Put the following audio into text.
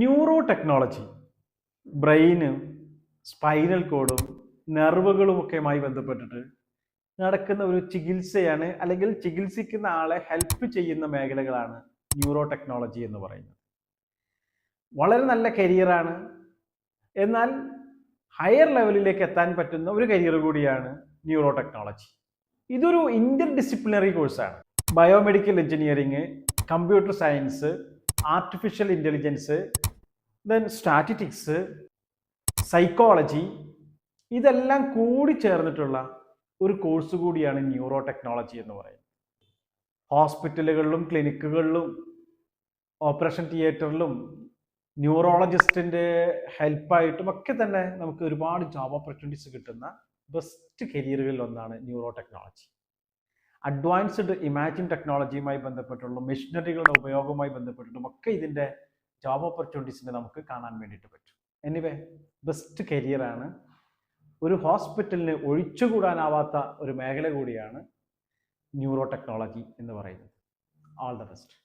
Neuro technology ബ്രെയിന് spinal കോഡും നെർവുകളുമൊക്കെയുമായി ബന്ധപ്പെട്ടിട്ട് നടക്കുന്ന ഒരു ചികിത്സയാണ് അല്ലെങ്കിൽ ചികിത്സിക്കുന്ന ആളെ ഹെൽപ്പ് ചെയ്യുന്ന മേഖലകളാണ് ന്യൂറോ ടെക്നോളജി എന്ന് പറയുന്നത്. വളരെ നല്ല കരിയറാണ്. എന്നാൽ ഹയർ ലെവലിലേക്ക് എത്താൻ പറ്റുന്ന ഒരു കരിയർ കൂടിയാണ് ന്യൂറോ ടെക്നോളജി. ഇതൊരു ഇന്റർ ഡിസിപ്ലിനറി കോഴ്സാണ്. Biomedical engineering computer science artificial intelligence then statistics psychology ഇതെല്ലാം കൂടി ചേർന്നിട്ടുള്ള ഒരു കോഴ്സ് കൂടിയാണ് ന്യൂറോ ടെക്നോളജി എന്ന് പറയുന്നത്. ഹോസ്പിറ്റലുകളിലും ക്ലിനിക്കുകളിലും ഓപ്പറേഷൻ തിയേറ്ററിലും ന്യൂറോളജിസ്റ്റിന്റെ ഹെൽപ്പായിട്ടും ഒക്കെ തന്നെ നമുക്ക് ഒരുപാട് ജോബ് ഓപ്പർച്യൂണിറ്റീസ് കിട്ടുന്ന ബെസ്റ്റ് കരിയറുകളിൽ ഒന്നാണ് ന്യൂറോ ടെക്നോളജി അഡ്വാൻസ്ഡ് ഇമാജിൻ ടെക്നോളജിയുമായി ബന്ധപ്പെട്ടുള്ള മെഷീനറികളുടെ ഉപയോഗവുമായി ബന്ധപ്പെട്ടിട്ടും ഒക്കെ ഇതിന്റെ ജോബ് ഓപ്പർച്യൂണിറ്റീസിനെ നമുക്ക് കാണാൻ വേണ്ടിയിട്ട് പറ്റും. എനിവേ ബെസ്റ്റ് കരിയറാണ് ഒരു ഹോസ്പിറ്റലിന് ഒഴിച്ചുകൂടാനാവാത്ത ഒരു മേഖല കൂടിയാണ് ന്യൂറോ ടെക്നോളജി എന്ന് പറയുന്നത്. All the best